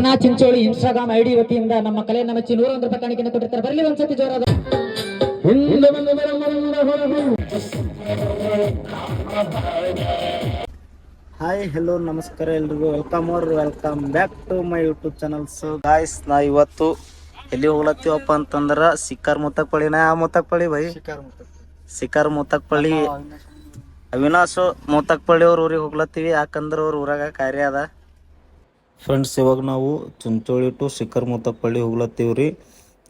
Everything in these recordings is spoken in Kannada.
ಸಪ್ನಾ ಚಿಂಚೋಳಿ ಇನ್ಸ್ಟಾಗ್ರಾಮ್ ಐಡಿ ವತಿಯಿಂದ ನಮ್ಮ ಕಲೆ ನಮ್ಮ ನೂರ ಒಂದು ರೂಪಾಯಿ ಕಾಣಿಕೆ ಕೊಟ್ಟಿರ್ತಾರೆ. ಬರಲಿ ಒಂದ್ಸತಿ ಜೋರಾದ ಹಾಯ್ ಹೆಲೋ ನಮಸ್ಕಾರ ಎಲ್ರಿಗೂ. ವೆಲ್ಕಮ್ ಅವ್ರ welcome back to my YouTube channels guys ನಾ ಇವತ್ತು ಎಲ್ಲಿ ಹೋಗ್ಲತ್ತೀವಪ್ಪ ಅಂತಂದ್ರ ಸಿಕ್ಕಾರ್ ಮುತ್ತಕ್ಪಳ್ಳಿ. ನಾ ಯಾವ ಮುತ್ತಕ್ಪಳ್ಳಿ ಬೈ? ಸಿಕ್ಕಾರ್ ಮುತ್ತಕ್ಪಳ್ಳಿ. ಅವಿನಾಶ್ ಮುತ್ತಕ್ಪಳ್ಳಿ ಅವ್ರ ಊರಿಗೆ ಹೋಗ್ಲತ್ತೀವಿ. ಯಾಕಂದ್ರೆ ಅವ್ರ ಊರಾಗ ಕಾರ್ಯ ಅದ. ಫ್ರೆಂಡ್ಸ್ ಇವಾಗ ನಾವು ಚುಂಚೋಳಿ ಟು ಶಿಖರ್ ಮುತ್ತಪ್ಪಳ್ಳಿ ಹೋಗ್ಲತ್ತೀವಿ ರೀ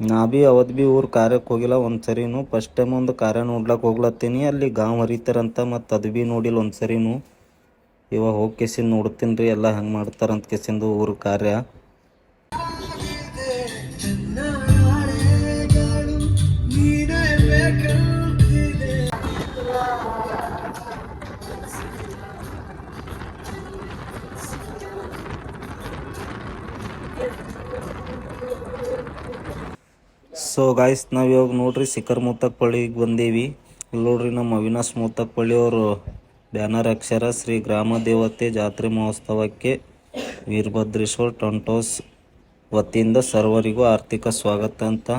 ನಾ ಭೀ ಅವತ್ತು ಭೀ ಊರ್ ಕಾರ್ಯಕ್ಕೆ ಹೋಗಿಲ್ಲ ಒಂದು ಸರಿನು ಫಸ್ಟ್ ಟೈಮ್ ಒಂದು ಕಾರ್ಯ ನೋಡ್ಲಕ್ಕೆ ಹೋಗ್ಲತ್ತೀನಿ. ಅಲ್ಲಿ ಗಾಂವ್ ಹರಿತಾರಂತ ಮತ್ತು ಅದು ಭೀ ನೋಡಿಲ್ಲ ಒಂದು ಇವಾಗ ಹೋಗಿ ಕೆಸಿಂದ ನೋಡ್ತೀನಿ ರೀ ಎಲ್ಲ ಹೆಂಗೆ ಮಾಡ್ತಾರಂತ ಕೆಸಿಂದು ಊರ ಕಾರ್ಯ. ಸೊ ಗಾಯ್ಸ್ ನಾವು ಇವಾಗ ನೋಡ್ರಿ ಶಿಖರ್ ಮೂತಕ್ಪಳ್ಳಿಗೆ ಬಂದೇವಿ. ಇಲ್ಲಿ ನೋಡ್ರಿ ನಮ್ಮ ಅವಿನಾಶ್ ಮೂತಕ್ಪಳ್ಳಿ ಅವರು ಬ್ಯಾನರ್ ಅಕ್ಷರ ಶ್ರೀ ಗ್ರಾಮ ದೇವತೆ ಜಾತ್ರೆ ಮಹೋತ್ಸವಕ್ಕೆ ವೀರಭದ್ರೇಶ್ವರ್ ಟೊಂಟೋಸ್ ವತಿಯಿಂದ ಸರ್ವರಿಗೂ ಆರ್ಥಿಕ ಸ್ವಾಗತ ಅಂತ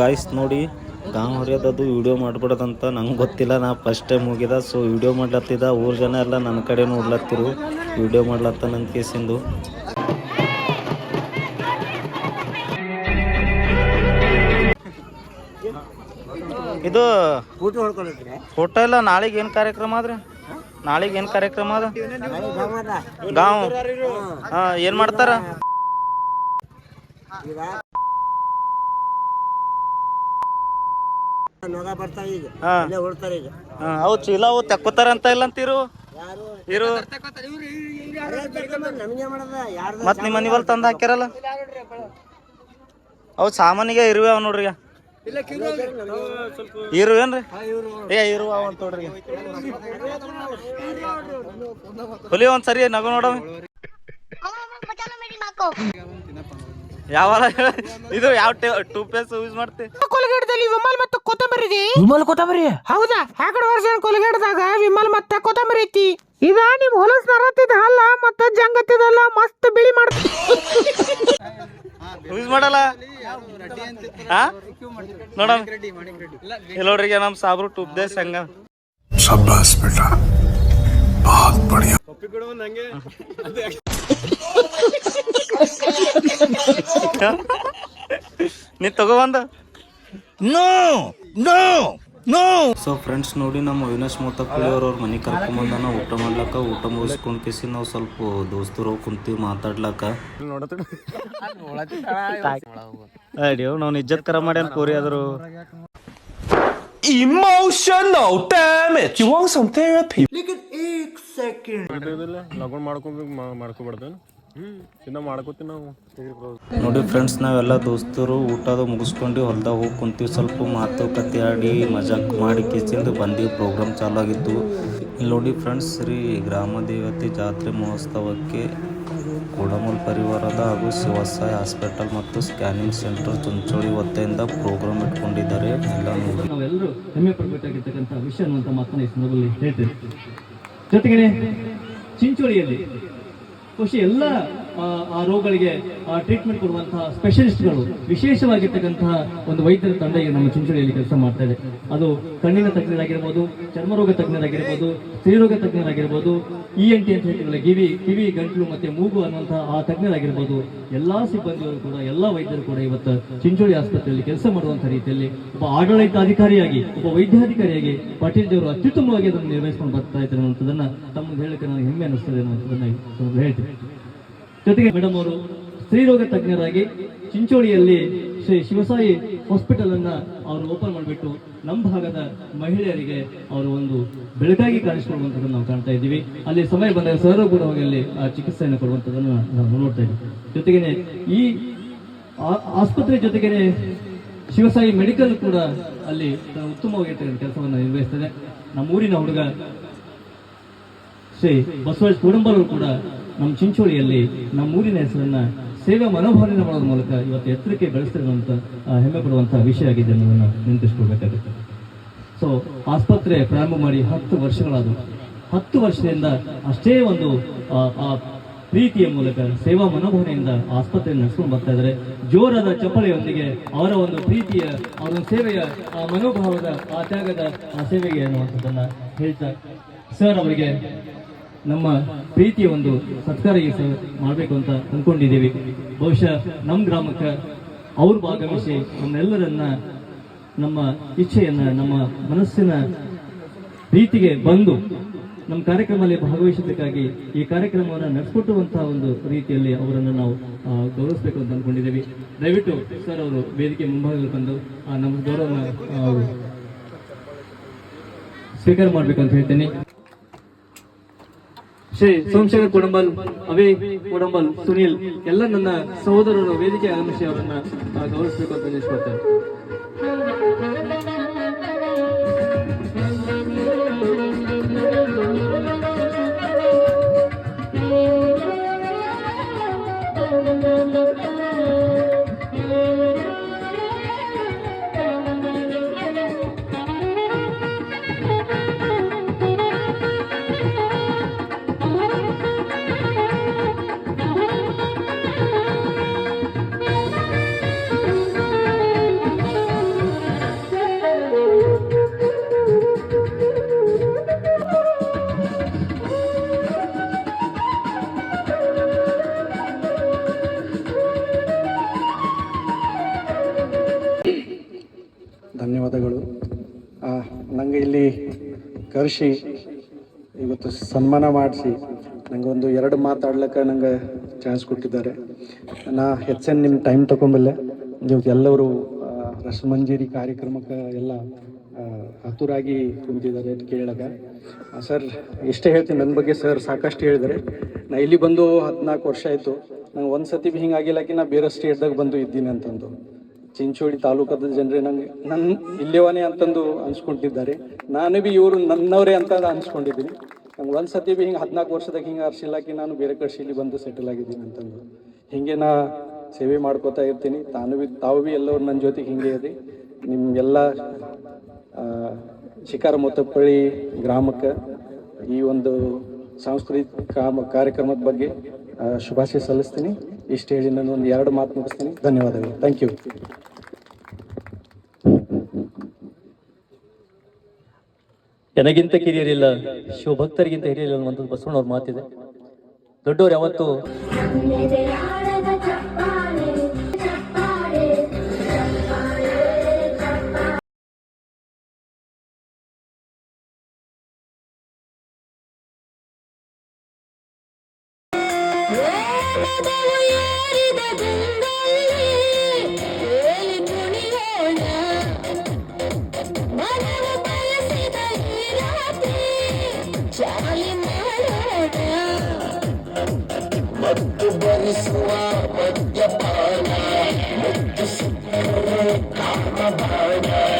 ಗಾಯ್ಸ್ ನೋಡಿ, ಗಾಂವ್ ಹೊರಿಯೋದದು ವಿಡಿಯೋ ಮಾಡ್ಬಿಡೋದಂತ ನಂಗೆ ಗೊತ್ತಿಲ್ಲ. ನಾ ಫಸ್ಟ್ ಟೈಮ್ ಹೋಗಿದ. ಸೊ ವಿಡಿಯೋ ಮಾಡ್ಲತ್ತಿದ. ಊರ್ ಜನ ಎಲ್ಲ ನನ್ನ ಕಡೆ ನೋಡ್ಲತ್ತಿರು ವಿಡಿಯೋ ಮಾಡ್ಲತ್ತ ನನ್ನ ಕೇಸಿಂದು. ಇದು ಫೋಟೋ ಎಲ್ಲ ನಾಳೆಗೆ ಏನು ಕಾರ್ಯಕ್ರಮ ಆದ್ರೆ? ನಾಳೆಗೆ ಏನು ಕಾರ್ಯಕ್ರಮ ಅದ ಗಾಂವ್. ಹಾಂ, ಏನು ಮಾಡ್ತಾರ? ಹಾ. ಹಾ, ಅವು ಚೀಲ ಅವು ತೆಕ್ಕೋತಾರ ಅಂತ ಇಲ್ಲ ಅಂತೀರು? ಇರು. ಮತ್ ನಿಮ್ಮ ಮನಿ ಬಲ್ ತಂದು ಹಾಕ್ಯಾರಲ್ಲ? ಅವು ಸಾಮಾನಿಗೆ ಇರುವೆ ಅವ್ ನೋಡ್ರಿ ಈಗ. ಇರುವೇನ್ರಿ ಏ ಇರುವ ಅವ ಅಂತ ನೋಡ್ರಿ ಹುಲಿ ಒಂದ್ ಸರಿ ನಗು ನೋಡವ. ಯಾವ ಇದು ಯಾವ ಟೂ ಪೇಸ್ ಯೂಸ್ ಮಾಡ್ತೀವಿ ಕೊಲಗೇಡದಲ್ಲಿ ವಿಮಲ್ ಮತ್ತು ಇದೆ. ವಿಮಲ್ ಕೊತ್ತಂಬರಿ? ಹೌದಾ? ಹಾಕಡ ವರ್ಷ ಕೊಲಗೇಡದಾಗ ವಿಮಲ್ ಮತ್ತೆ ಕೊತ್ತಂಬರಿ ಐತಿ. ಇದ ನಿಮ್ ಹೊಲಸ್ ನರತ್ತಿದ ಹಲ್ಲ ಮತ್ತ ಜಂಗತ್ತಿದಲ್ಲ ಮಸ್ತ್ ಬಿಳಿ ಮಾಡ್ತ ಯೂಸ್ ಮಾಡಲ್ಲ? ಹಾ ನೋಡಣ. ನೋಡ್ರಿ ನಮ್ಮ ಸಾಬ್ರು ಟೂಪ್ದೆ ಸಂಗ ಶಬ್ಬಾಸ್ बहुत बढ़िया ನೀ ತಗೋಬಂದ no no no so friends ನೋಡಿ ನಮ್ಮ ಅವಿನಾಶ್ ಮೊತ್ತಪ್ಪಳ್ಳಿ ಅವ್ರ ಅವ್ರ ಮನೆ ಕರ್ಕೊಂಬಂದಾನ ಊಟ ಮಾಡ್ಲಕ್ಕ ಊಟ ಮುಗಿಸ್ಕೊಂಡ್ ಕೇಸಿ ನಾವು ಸ್ವಲ್ಪ ದೋಸ್ತರು ಹೋಗಿ ಕುಂತೀವಿ ಮಾತಾಡ್ಲಕ್ಕ ಅಡಿಯೋ ನಾವು ಇಜ್ಜತ್ ಕರ ಮಾಡ್ಯಾನ ಕೋರಿ ಆದ್ರು Emotional damage. You want some ಲಗ್ನ ಮಾಡ್ಕೋಬೇಕು ಮಾಡ್ಕೊಬಾರ್ದು ಚಿನ್ನ ಮಾಡ್ಕೋತೀವಿ ನಾವು. ನೋಡಿ ಫ್ರೆಂಡ್ಸ್ ನಾವೆಲ್ಲ ದೋಸ್ತರು ಊಟದ ಮುಗಿಸ್ಕೊಂಡು ಹೊಲ್ದಾಗ ಹೋಗಿ ಕುಂತೀವಿ. ಸ್ವಲ್ಪ ಮಾತುಕತೆ ಆಡಿ ಮಜಾಕ್ ಮಾಡಿ ಕಿಸಿಂದ ಬಂದೀವಿ. ಪ್ರೋಗ್ರಾಮ್ ಚಾಲು ಆಗಿತ್ತು ಇಲ್ಲಿ ನೋಡಿ ಫ್ರೆಂಡ್ಸ್ ಶ್ರೀ ಗ್ರಾಮ ದೇವತೆ ಜಾತ್ರೆ ಮಹೋತ್ಸವಕ್ಕೆ ಕೋಡಮೂಲ್ ಪರಿವಾರದ ಹಾಗೂ ಶಿವಸಾಯಿ ಹಾಸ್ಪಿಟಲ್ ಮತ್ತು ಸ್ಕ್ಯಾನಿಂಗ್ ಸೆಂಟರ್ ಚುಂಚೋಳಿ ವತಿಯಿಂದ ಪ್ರೋಗ್ರಾಮ್ ಇಟ್ಕೊಂಡಿದ್ದಾರೆ. ಎಲ್ಲ ನೋಡಿ. ನಾವೆಲ್ಲರೂ ಹೆಮ್ಮೆ ಪಡಬೇಕಾಗಿರ್ತಕ್ಕಂಥ ವಿಷಯ ಅನ್ನುವಂಥ ಮಾತನ್ನ ಈ ಸಂದರ್ಭದಲ್ಲಿ ಹೇಳ್ತೇವೆ ಜೊತೆಗೆ ಚಿಂಚೋಳಿಯಲ್ಲಿ. ಬಹುಶಃ ಎಲ್ಲ ಆ, ರೋಗಗಳಿಗೆ ಟ್ರೀಟ್ಮೆಂಟ್ ಕೊಡುವಂತಹ ಸ್ಪೆಷಲಿಸ್ಟ್ಗಳು ವಿಶೇಷವಾಗಿರ್ತಕ್ಕಂತಹ ಒಂದು ವೈದ್ಯರ ತಂಡ ಈಗ ನಮ್ಮ ಚುಂಚುಳಿಯಲ್ಲಿ ಕೆಲಸ ಮಾಡ್ತಾ ಇದೆ. ಅದು ಕಣ್ಣಿನ ತಜ್ಞರಾಗಿರ್ಬೋದು ಚರ್ಮರೋಗ ತಜ್ಞರಾಗಿರ್ಬೋದು ಸ್ತ್ರೀರೋಗ ತಜ್ಞರಾಗಿರ್ಬೋದು ಇ ಎನ್ ಟಿ ಅಂತ ಹೇಳ್ತೀವಲ್ಲ ಕಿವಿ ಕಿವಿ ಗಂಟಲು ಮತ್ತೆ ಮೂಗು ಅನ್ನುವಂತಹ ಆ ತಜ್ಞರಾಗಿರ್ಬೋದು ಎಲ್ಲಾ ಸಿಬ್ಬಂದಿಗಳು ಕೂಡ ಎಲ್ಲಾ ವೈದ್ಯರು ಕೂಡ ಇವತ್ತು ಚಿಂಚೋಳಿ ಆಸ್ಪತ್ರೆಯಲ್ಲಿ ಕೆಲಸ ಮಾಡುವಂಥ ರೀತಿಯಲ್ಲಿ ಒಬ್ಬ ಆಡಳಿತಾಧಿಕಾರಿಯಾಗಿ ಒಬ್ಬ ವೈದ್ಯಾಧಿಕಾರಿಯಾಗಿ ಪಾಟೀಲ್ ಅವರು ಅತ್ಯುತ್ತಮವಾಗಿ ಅದನ್ನು ನಿರ್ವಹಿಸಿಕೊಂಡು ಬರ್ತಾ ಇದ್ದಾರೆ ಅನ್ನೋದನ್ನು ತಮ್ಮ ಹೇಳಕ್ಕೆ ನನಗೆ ಹೆಮ್ಮೆ ಅನ್ನಿಸ್ತದೆ ಅನ್ನೋದನ್ನು ಹೇಳ್ತೀನಿ. ಜೊತೆಗೆ ಮೇಡಮ್ ಅವರು ಸ್ತ್ರೀರೋಗ ತಜ್ಞರಾಗಿ ಚಿಂಚೋಳಿಯಲ್ಲಿ ಶ್ರೀ ಶಿವಸಾಯಿ ಹಾಸ್ಪಿಟಲ್ ಅನ್ನ ಅವರು ಓಪನ್ ಮಾಡಿಬಿಟ್ಟು ನಮ್ಮ ಭಾಗದ ಮಹಿಳೆಯರಿಗೆ ಅವರು ಒಂದು ಬೆಳಕಾಗಿ ಕಾಣಿಸಿಕೊಳ್ಳುವಂಥದ್ದನ್ನು ನಾವು ಕಾಣ್ತಾ ಇದ್ದೀವಿ. ಅಲ್ಲಿ ಸಮಯ ಬಂದಾಗ ಹೋಗಿ ಅಲ್ಲಿ ಆ ಚಿಕಿತ್ಸೆಯನ್ನು ಕೊಡುವಂಥದ್ದನ್ನು ನಾವು ನೋಡ್ತಾ ಇದ್ದೀವಿ. ಜೊತೆಗೇನೆ ಈ ಆಸ್ಪತ್ರೆ ಜೊತೆಗೇನೆ ಶಿವಸಾಯಿ ಮೆಡಿಕಲ್ ಕೂಡ ಅಲ್ಲಿ ಉತ್ತಮವಾಗಿರ್ತಕ್ಕಂಥ ಕೆಲಸವನ್ನು ನಿರ್ವಹಿಸ್ತದೆ. ನಮ್ಮೂರಿನ ಹುಡುಗ ಶ್ರೀ ಬಸವರಾಜ್ ಕುಡುಂಬರು ಕೂಡ ನಮ್ಮ ಚಿಂಚೋಳಿಯಲ್ಲಿ ನಮ್ಮೂರಿನ ಹೆಸರನ್ನ ಸೇವಾ ಮನೋಭಾವನೆ ಮಾಡೋದ್ರ ಮೂಲಕ ಇವತ್ತು ಎತ್ತರಕ್ಕೆ ಬೆಳೆಸ್ತಿರುವಂತ ಆ, ಹೆಮ್ಮೆ ಪಡುವಂತಹ ವಿಷಯ ಆಗಿದೆ ಅನ್ನೋದನ್ನು ನೆನಪಿಸ್ಕೊಳ್ಬೇಕಾಗುತ್ತೆ. ಸೊ ಆಸ್ಪತ್ರೆ ಪ್ರಾರಂಭ ಮಾಡಿ ಹತ್ತು ವರ್ಷಗಳಾದವು. ಹತ್ತು ವರ್ಷದಿಂದ ಅಷ್ಟೇ ಒಂದು ಆ, ಆ ಪ್ರೀತಿಯ ಮೂಲಕ ಸೇವಾ ಮನೋಭಾವನೆಯಿಂದ ಆಸ್ಪತ್ರೆ ನಡೆಸ್ಕೊಂಡು ಬರ್ತಾ ಇದ್ದಾರೆ. ಜೋರಾದ ಚಪ್ಪಳೆಯೊಂದಿಗೆ ಅವರ ಒಂದು ಪ್ರೀತಿಯ ಅವರ ಸೇವೆಯ ಆ ಮನೋಭಾವದ ಆ ತ್ಯಾಗದ ಆ ಸೇವೆಗೆ ಅನ್ನುವಂಥದ್ದನ್ನ ಹೇಳ್ತಾ ಸರ್ ಅವರಿಗೆ ನಮ್ಮ ಪ್ರೀತಿಯ ಒಂದು ಸತ್ಕಾರ ಮಾಡಬೇಕು ಅಂತ ಅಂದ್ಕೊಂಡಿದ್ದೀವಿ ಬಹುಶಃ ನಮ್ಮ ಗ್ರಾಮಕ್ಕೆ ಅವ್ರು ಭಾಗವಹಿಸಿ ನಮ್ಮೆಲ್ಲರನ್ನ ನಮ್ಮ ಇಚ್ಛೆಯನ್ನ, ನಮ್ಮ ಮನಸ್ಸಿನ ಪ್ರೀತಿಗೆ ಬಂದು ನಮ್ಮ ಕಾರ್ಯಕ್ರಮದಲ್ಲಿ ಭಾಗವಹಿಸಬೇಕಾಗಿ ಈ ಕಾರ್ಯಕ್ರಮವನ್ನು ನಡೆಸಿಕೊಟ್ಟುವಂತಹ ಒಂದು ರೀತಿಯಲ್ಲಿ ಅವರನ್ನು ನಾವು ಗೌರವಿಸಬೇಕು ಅಂತ ಅಂದ್ಕೊಂಡಿದ್ದೀವಿ ದಯವಿಟ್ಟು ಸರ್ ಅವರು ವೇದಿಕೆ ಮುಂಭಾಗದಲ್ಲಿ ಬಂದು ನಮ್ಮ ಗೌರವ ಸ್ವೀಕಾರ ಮಾಡಬೇಕು ಅಂತ ಹೇಳ್ತೇನೆ. ಶ್ರೀ ಸೋಮಶೇಖರ್ ಕುಡಂಬಲ್ ಅವೇ ಕುಡಂಬಲ್, ಸುನೀಲ್, ಎಲ್ಲ ನನ್ನ ಸಹೋದರರು ವೇದಿಕೆ ಆಗಮಿಸಿ ಅವರನ್ನ ಗೌರವಿಸಬೇಕು ಅಂತ ನಿಷ್ಕೊಳ್ತೇನೆ ನಂಗೆ ಇಲ್ಲಿ ಕರೆಸಿ, ಇವತ್ತು ಸನ್ಮಾನ ಮಾಡಿಸಿ, ನಂಗೆ ಒಂದು ಎರಡು ಮಾತಾಡ್ಲಿಕ್ಕೆ ನಂಗೆ ಚಾನ್ಸ್ ಕೊಟ್ಟಿದ್ದಾರೆ. ನಾ ಹೆಚ್ಚೇನು ನಿಮ್ಮ ಟೈಮ್ ತೊಗೊಂಬಲ್ಲೆ. ಇವತ್ತು ಎಲ್ಲರೂ ರಸ ರಸಮಂಜರಿ ಕಾರ್ಯಕ್ರಮಕ್ಕೆ ಎಲ್ಲ ಆತುರಾಗಿ ಅಂತ ಕೇಳಾಗ ಸರ್ ಇಷ್ಟೇ ಹೇಳ್ತೀನಿ ನನ್ನ ಬಗ್ಗೆ ಸರ್ ಸಾಕಷ್ಟು ಹೇಳಿದರೆ ನಾ ಇಲ್ಲಿ ಬಂದು ಹದಿನಾಲ್ಕು ವರ್ಷ ಆಯಿತು. ನಂಗೆ ಒಂದು ಸತಿ ಭೀ ಹಿಂಗಾಗಿಲ್ಲಕಿ ನಾ ಬೇರೆ ಸ್ಟೇಟ್ದಾಗ ಬಂದು ಇದ್ದೀನಿ ಅಂತಂದು. ಚಿಂಚೋಳಿ ತಾಲೂಕದ ಜನರೇ ನಂಗೆ ನನ್ನ ಇಲ್ಲೇವನೇ ಅಂತಂದು ಅನ್ಸ್ಕೊಂಡಿದ್ದಾರೆ ನಾನು ಬಿ ಇವರು ನನ್ನವರೇ ಅಂತ ಅನ್ಸ್ಕೊಂಡಿದ್ದೀನಿ ನಂಗೆ ಒಂದು ಸತಿ ಬಿ ಹಿಂಗೆ ಹದಿನಾಲ್ಕು ವರ್ಷದಾಗ ಹಿಂಗೆ ಅರ್ಸಿಲ್ಲಾಕಿ ನಾನು ಬೇರೆ ಕಡೆ ಇಲ್ಲಿ ಬಂದು ಸೆಟಲ್ ಆಗಿದ್ದೀನಿ ಅಂತಂದು. ಹಿಂಗೆ ನಾ ಸೇವೆ ಮಾಡ್ಕೋತಾ ಇರ್ತೀನಿ. ತಾನು ಬಿ, ತಾವು ಬಿ ಎಲ್ಲರೂ ನನ್ನ ಜೊತೆಗೆ ಹಿಂಗೆ ಇದೆ ನಿಮ್ಗೆಲ್ಲ ಶಿಕಾರ ಮುತ್ತಪ್ಪಳ್ಳಿ ಗ್ರಾಮಕ್ಕೆ ಈ ಒಂದು ಸಾಂಸ್ಕೃತಿಕ ಕಾರ್ಯಕ್ರಮದ ಬಗ್ಗೆ ಶುಭಾಶಯ ಸಲ್ಲಿಸ್ತೀನಿ. ಇಷ್ಟು ಹೇಳಿ ನಾನು ಒಂದು ಎರಡು ಮಾತು ಮುಗಿಸ್ತೀನಿ. ಧನ್ಯವಾದಗಳು. ಥ್ಯಾಂಕ್ ಯು ನನಗಿಂತ ಕಿರಿಯರಿಲ್ಲ ಶಿವಭಕ್ತರಿಗಿಂತ ಹಿರಿಯರಿಲ್ಲ ಅನ್ನುವಂಥದ್ದು ಬಸವಣ್ಣವ್ರ ಮಾತಿದೆ. ದೊಡ್ಡವ್ರು ಯಾವತ್ತು? ಎದೆಯಾಳದ स्वापद्यपाना मृत्युसिद्धो कामभाना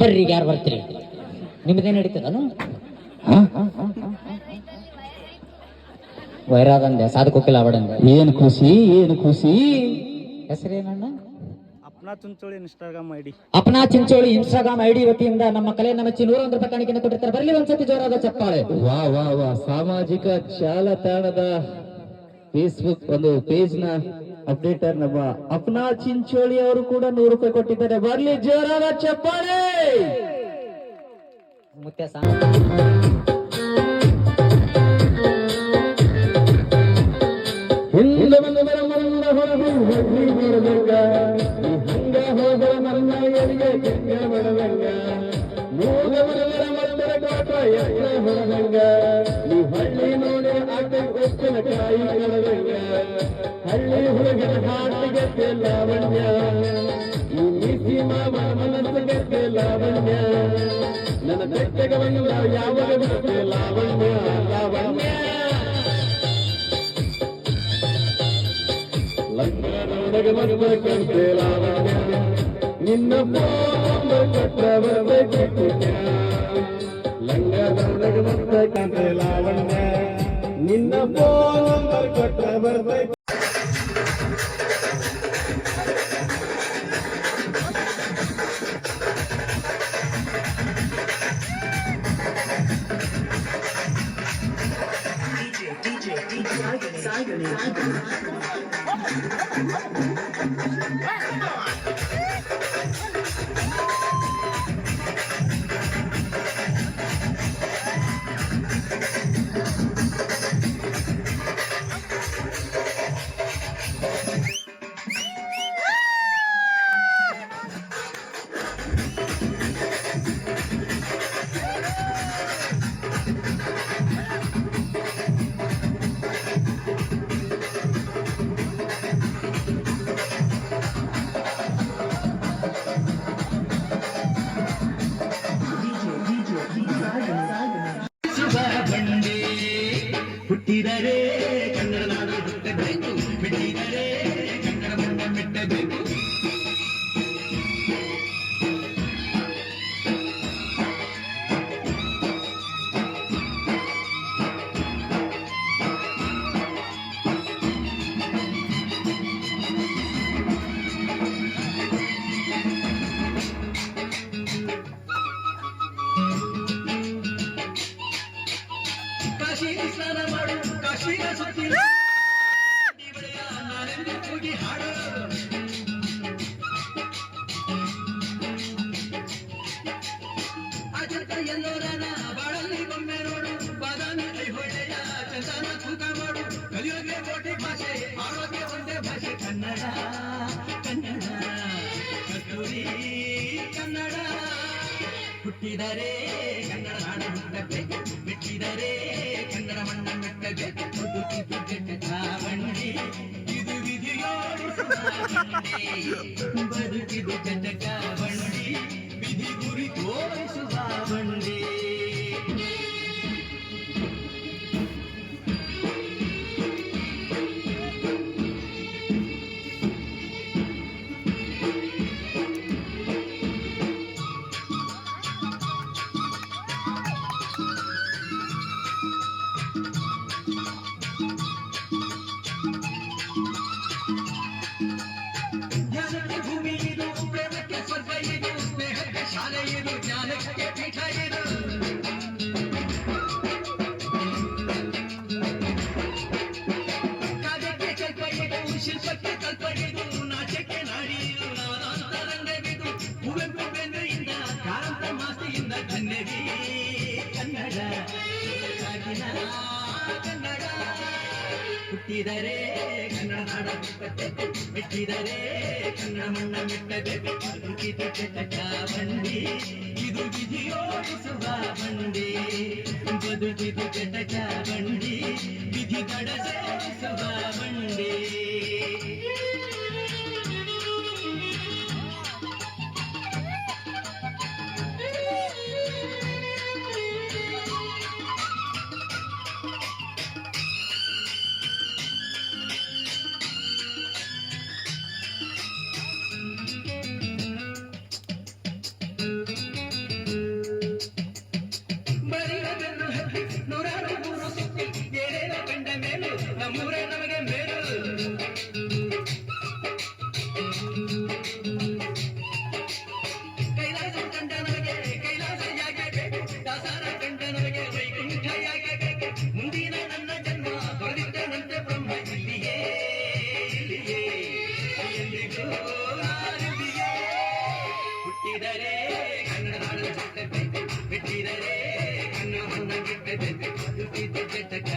ಬರ್ರಿ ಈಗ ಯಾರು ಬರ್ತೀರಿ? ನಿಮ್ದೇನ್ ನಡೀತದನು ವೈರಾದಂದೆ ಸಾಧಕೋಕಿಲ್ಲ ಅವಡಂದೆ ಏನು ಖುಷಿ ಏನು ಖುಷಿ. ಹೆಸರೇನಣ್ಣ? Apna Chuncholi Instagram ID. Apna Chincholi Instagram ID ವತಿಯಿಂದ ನಮ್ಮ ಕಲೆ ನಮಚಿ ನೂರ ಒಂದು ರೂಪಾಯಿ ಕಾಣಿಕೆಯನ್ನು ಕೊಟ್ಟಿರ್ತಾರೆ. ಬರಲಿ ಒಂದ್ಸತಿ ಜೋರಾದ ಚಪ್ಪಾಳೆ. ವಾ ವಾ ವಾ. ಸಾಮಾಜಿಕ ಜಾಲತಾಣದ ಫೇಸ್ಬುಕ್ ಒಂದು ಪೇಜ್ನ ನ ಅಪ್ಡೇಟರ್ ನಮ್ಮ ಅಪ್ನಾ ಚಿಂಚೋಳಿ ಅವರು ಕೂಡ ನೂರು ರೂಪಾಯಿ ಕೊಟ್ಟಿದ್ದಾರೆ ಬರ್ಲಿ ಜೋರಾದ ಚಪ್ಪಾಳೆ ಮುತ್ಯ ಸಾಂಗ್ ಹಿಂದೆ ಬಂದು ಬರ ಮಂದ ಹೊರಗು ಹೊಡ್ಲಿ ಬರಬೇಕ ನೀ ಹಂಗ ಹೋಗರ ನನ್ನ ಎಲ್ಲಿಗೆ ಕೆಂಗ ಬಡದಂಗ ಮೂಗ ಬರವರ ಮತ್ತರ ಕಾಟ ಎತ್ತ ಹೊರದಂಗ ನೀ ಹಳ್ಳಿ ನೋಡಿ ಆಟ ಒಪ್ಪಿನ ಕಾಯಿ ಕಡದಂಗ ಹಳ್ಳಿ ಹುಡುಗನ ಹಾಟಿಗೆ ಲಾವಣ್ಯ ಈ ನೀತಿ ಮಾವನ ಮನಸ್ಸಿಗೆ ಲಾವಣ್ಯ ನನ್ನ ಬೆಟ್ಟಗೆ ಬಂದ ಯಾವಾಗ ಬಿಡುತ್ತೆ ಲಾವಣ್ಯ ಲಾವಣ್ಯ ಲಗ್ನದೊಳಗೆ ಮದುವೆ ಕಂತೆ ಲಾವಣ್ಯ ನಿನ್ನ ಕೊಟ್ಟ ಬರಬೇಕಿತ್ತು ಲಂಗದೊಳಗೆ ಲಾವಣ್ಯ ನಿನ್ನ ಪೋಂಬ ಕೊಟ್ಟ ಬರಬೇಕು. ಹುಟ್ಟಿದರೆ ಕನ್ನಡ ಕನ್ನಡ, ಕಸ್ತೂರಿ ಕನ್ನಡ. ಹುಟ್ಟಿದರೆ ಕನ್ನಡ ನಾಡು ಹುಟ್ಟಬೇಕು ಬಿಟ್ಟಿದರೆ ಕನ್ನಡ ಮಣ್ಣ ಮೆಟ್ಟಬೇಕು. ಬದುಕಿದು ಕೆಟ್ಟ ಬಂಡಿ ಇದು ವಿಧಿಯೋಡಿಸುವ ಬಂಡಿ ಬದುಕಿದು ಕೆಟ್ಟ ಬಂಡಿ ವಿಧಿ ಗುರಿ ತೋರಿಸುವ ಬಂಡಿ ಹುಟ್ಟಿದರೆ ಕನ್ನಡ ನಾಡ ಬಿಟ್ಟಿದರೆ ಕನ್ನಡ ಮಣ್ಣ ಮೆಟ್ಟಬೇಕು ಬಂದಿ ಇದು ವಿಧಿಯೋಡಿಸುವ ಬಂದಿ. ಬದುಕಿದು ಕೆಟ್ಟ ಬಂಡಿ ವಿಧಿ ದಡ ಸೇರಿಸುವ ಬಂಡಿ Thank you.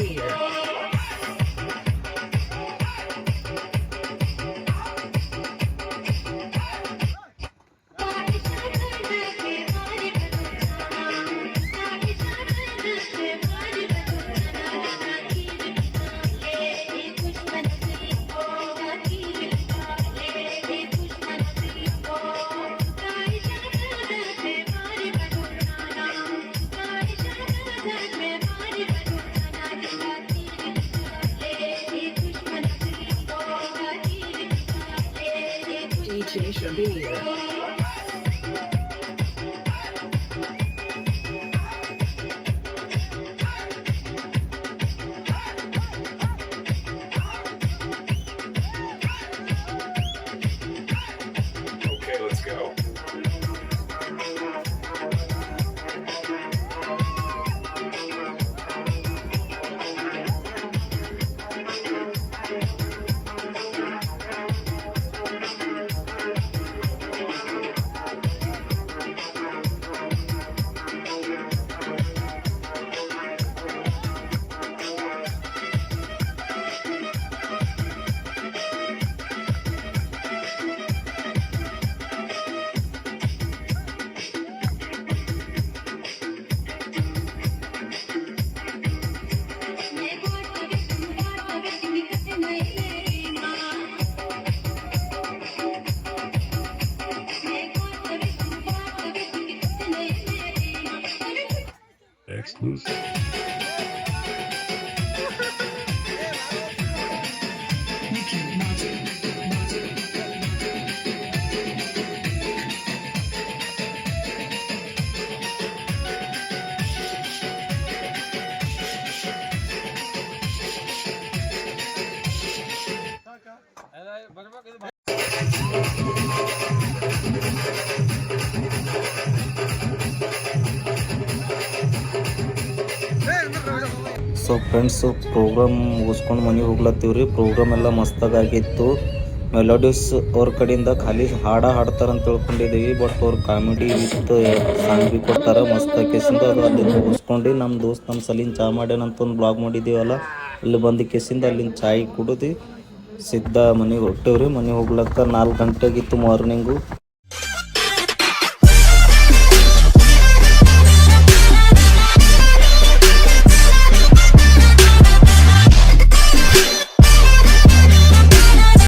Here. 请选对一人。Exclusive. So friends programme ಮುಗಿಸ್ಕೊಂಡು ಮನೆಗೆ ಹೋಗ್ಲತ್ತೀವಿ ರೀ ಪ್ರೋಗ್ರಾಮ್ ಎಲ್ಲ ಮಸ್ತಾಗಿತ್ತು ಮೆಲೋಡಿಸ್ ಅವ್ರ ಕಡೆಯಿಂದ ಖಾಲಿ ಹಾಡ ಹಾಡ್ತಾರ ಅಂತ ತಿಳ್ಕೊಂಡಿದ್ದೀವಿ ಬಟ್ ಅವ್ರು ಕಾಮಿಡಿ ವಿತ್ ಸಾಂಗ್ ಬಿ ಕೊಡ್ತಾರೆ. ಮಸ್ತ್ ಕೇಸಿಂದ ಅದು ಅಲ್ಲಿ ಮುಗಿಸ್ಕೊಂಡು. ನಮ್ಮ ದೋಸ್ತ್ ನಮ್ಮ ಸಲಿನ ಚಾ ಮಾಡ್ಯಾನಂತ ಒಂದು ಬ್ಲಾಗ್ ಮಾಡಿದ್ದೀವಲ್ಲ ಅಲ್ಲಿ ಬಂದು ಕೇಸಿಂದ ಅಲ್ಲಿಂದ ಚಾಯ್ ಕುಡಿದು ಸಿದ್ಧ ಮನೆಗೆ ಹೊಟ್ಟೇವ್ರಿ ಮನೆಗೆ ಹೋಗ್ಲಕ್ಕ ನಾಲ್ಕು ಗಂಟೆಗಿತ್ತು ಮಾರ್ನಿಂಗು